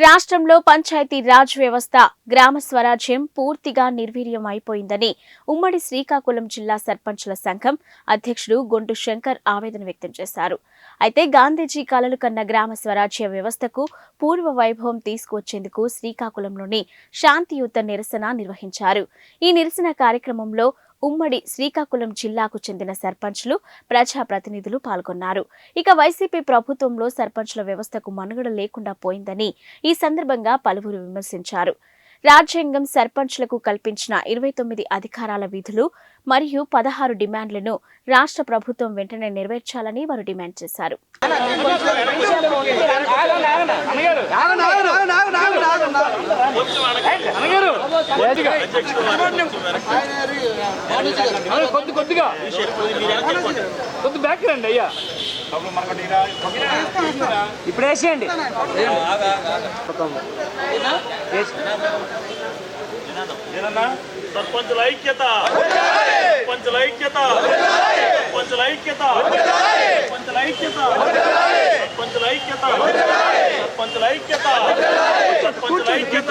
రాష్ట్రంలో పంచాయతీ రాజ్ వ్యవస్థ గ్రామ స్వరాజ్యం పూర్తిగా నిర్వీర్యం అయిపోయిందని ఉమ్మడి శ్రీకాకుళం జిల్లా సర్పంచుల సంఘం అధ్యక్షుడు గొంటు శంకర్ ఆవేదన వ్యక్తం చేశారు. అయితే గాంధీజీ కలలు కన్న గ్రామ స్వరాజ్య వ్యవస్థకు పూర్వ వైభవం తీసుకువచ్చేందుకు శ్రీకాకుళంలోని శాంతియుత నిరసన నిర్వహించారు. ఈ నిరసన కార్యక్రమంలో ఉమ్మడి శ్రీకాకుళం జిల్లాకు చెందిన సర్పంచ్లు ప్రజాప్రతినిధులు పాల్గొన్నారు. ఇక వైసీపీ ప్రభుత్వంలో సర్పంచ్ల వ్యవస్థకు మనుగడ లేకుండా పోయిందని ఈ సందర్భంగా పలువురు విమర్శించారు. రాజ్యాంగం సర్పంచ్లకు కల్పించిన ఇరవై తొమ్మిది అధికారాల విధులు మరియు పదహారు డిమాండ్లను రాష్ట్ర ప్రభుత్వం వెంటనే నెరవేర్చాలని వారు డిమాండ్ చేశారు. కొద్ది కొద్దిగా. కొద్ది బ్యాక్ రండి అయ్యా. ఇప్పుడు వేసేయండి. సర్పంచుల ఐక్యత పంచుల ఐక్యత. పంచుల ఐక్యత. పంచుల ఐక్యత. పంచుల ఐక్యత. పంచుల ఐక్యత. సర్పంచుల ఐక్యత.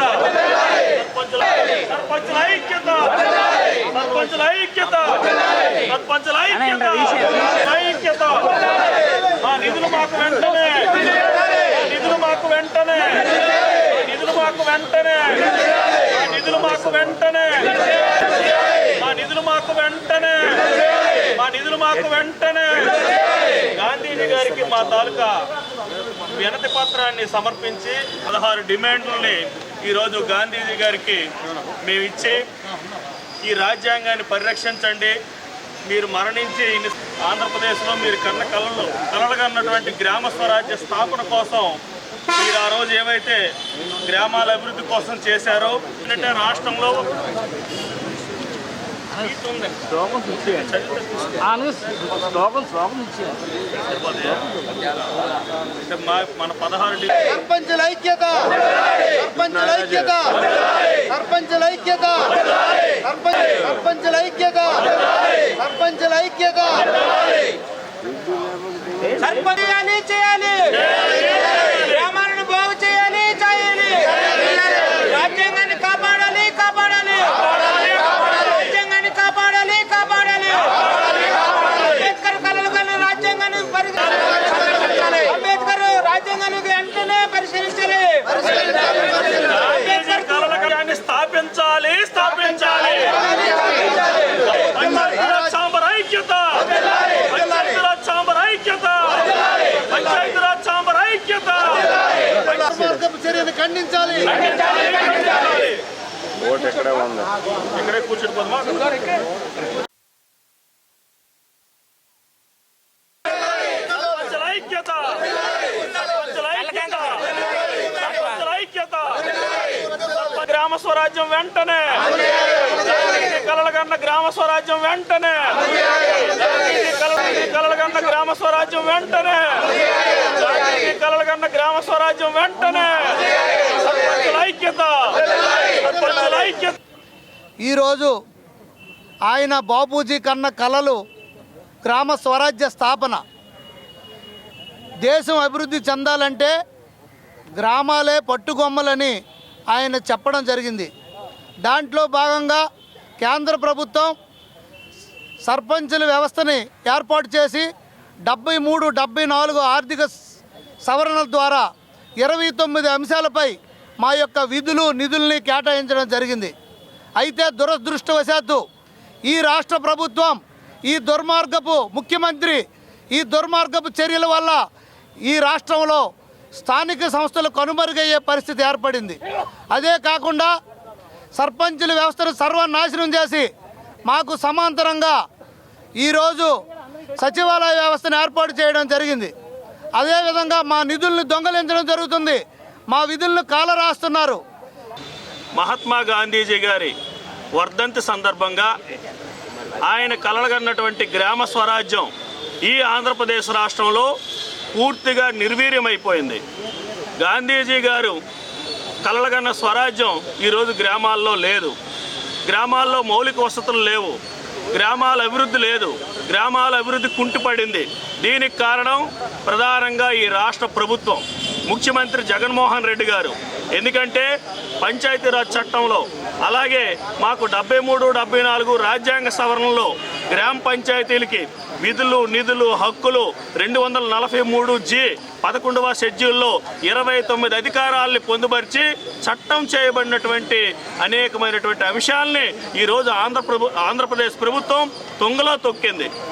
సర్పంచుల సర్పంచుల ఐక్యత. సర్పంచుల ఐక్యత. సర్పంచుల ఐక్యత. ఐక్యత. మా నిధులు మాకు వెంటనే. నిధులు మాకు వెంటనే. నిధులు మాకు వెంటనే. నిధులు మాకు వెంటనే. మా నిధులు మాకు వెంటనే. మా నిధులు మాకు వెంటనే. గాంధీజీ గారికి మా తాలూకా వినతి పత్రాన్ని సమర్పించి పదహారు డిమాండ్లని ఈరోజు గాంధీజీ గారికి మేము ఇచ్చి ఈ రాజ్యాంగాన్ని పరిరక్షించండి. మీరు మరణించి ఆంధ్రప్రదేశ్లో మీరు కన్న కళలు కలలు కన్నటువంటి గ్రామ స్వరాజ్య స్థాపన కోసం మీరు ఆ రోజు ఏవైతే గ్రామాల అభివృద్ధి కోసం చేశారో ఏంటంటే రాష్ట్రంలో ఉంది. శ్లోకం మన పదహారు సర్పంచుల ఐక్యత! సర్పంచుల ఐక్యత! సర్పంచుల ఐక్యత! సర్పంచ్ సర్పంచుల ఐక్యత సర్పంచుల ఐక్యత సర్పంచ్ చేయాలి చేయాలి గ్రామాలను బాగు చేయాలి చేయాలి రాజ్యాంగాన్ని కాపాడాలి కాపాడాలి రాజ్యాంగాన్ని కాపాడాలి కాపాడాలి అంబేద్కర్ కలలు కన్నా రాజ్యాంగాన్ని పరిగణించాలి అంబేద్కర్ రాజ్యాంగాన్ని వెంటనే పరిశీలించాలి గాంధీజీ కలల కళని స్థాపించాలి స్థాపించాలి పంచాయతీరాజ్ ఛాంబర్ ఐక్యత పంచాయతీరాజ్ ఛాంబర్ ఐక్యత పంచాయతీరాజ్ ఛాంబర్ ఐక్యత దుర్మార్గపు చర్యను ఖండించాలి. ఇక్కడే కూర్చుని ఐక్యత సర్పంచుల ఐక్యత సర్పంచుల ఐక్యత! సర్పంచ్ గ్రామ స్వరాజ్యం వెంటనే! కలలగన్న గ్రామ స్వరాజ్యం వెంటనే! కలలగన్న గ్రామ స్వరాజ్యం వెంటనే! అన్న గ్రామ స్వరాజ్యం వెంటనే ఐక్యత ఐక్యత. ఈరోజు ఆయన బాపూజీ కన్న కలలు గ్రామ స్వరాజ్య స్థాపన. దేశం అభివృద్ధి చెందాలంటే గ్రామాలే పట్టుకొమ్మలని ఆయన చెప్పడం జరిగింది. దాంట్లో భాగంగా కేంద్ర ప్రభుత్వం సర్పంచుల వ్యవస్థని ఏర్పాటు చేసి డెబ్బై మూడు డెబ్బై నాలుగు ఆర్థిక సవరణల ద్వారా ఇరవై తొమ్మిది అంశాలపై మా యొక్క విధులు నిధుల్ని కేటాయించడం జరిగింది. అయితే దురదృష్టవశాత్తు ఈ రాష్ట్ర ప్రభుత్వం ఈ దుర్మార్గపు ముఖ్యమంత్రి ఈ దుర్మార్గపు చర్యల వల్ల ఈ రాష్ట్రంలో స్థానిక సంస్థలు కనుమరుగయ్యే పరిస్థితి ఏర్పడింది. అదే కాకుండా సర్పంచుల వ్యవస్థను సర్వనాశనం చేసి మాకు సమాంతరంగా ఈరోజు సచివాలయ వ్యవస్థను ఏర్పాటు చేయడం జరిగింది. అదేవిధంగా మా నిధుల్ని దొంగలించడం జరుగుతుంది. మా విధులను కాల రాస్తున్నారు మహాత్మా గాంధీజీ గారి వర్ధంతి సందర్భంగా ఆయన కలలగన్నటువంటి గ్రామ స్వరాజ్యం ఈ ఆంధ్రప్రదేశ్ రాష్ట్రంలో పూర్తిగా నిర్వీర్యమైపోయింది. గాంధీజీ గారు కలలగన్న స్వరాజ్యం ఈరోజు గ్రామాల్లో లేదు. గ్రామాల్లో మౌలిక వసతులు లేవు. గ్రామాల అభివృద్ధి లేదు. గ్రామాల అభివృద్ధి కుంటుపడింది. దీనికి కారణం ప్రధానంగా ఈ రాష్ట్ర ప్రభుత్వం. ముఖ్యమంత్రి జగన్మోహన్ రెడ్డి గారు. ఎందుకంటే పంచాయతీరాజ్ చట్టంలో అలాగే మాకు డెబ్బై మూడు డెబ్బై నాలుగు రాజ్యాంగ సవరణలో గ్రామ పంచాయతీలకి విధులు నిధులు హక్కులు రెండు వందల నలభై మూడు జి పదకొండవ షెడ్యూల్లో ఇరవై తొమ్మిది అధికారాల్ని పొందుపరిచి చట్టం చేయబడినటువంటి అనేకమైనటువంటి అంశాలని ఈరోజు ఆంధ్రప్రభు ఆంధ్రప్రదేశ్ ప్రభుత్వం తొంగలో తొక్కింది.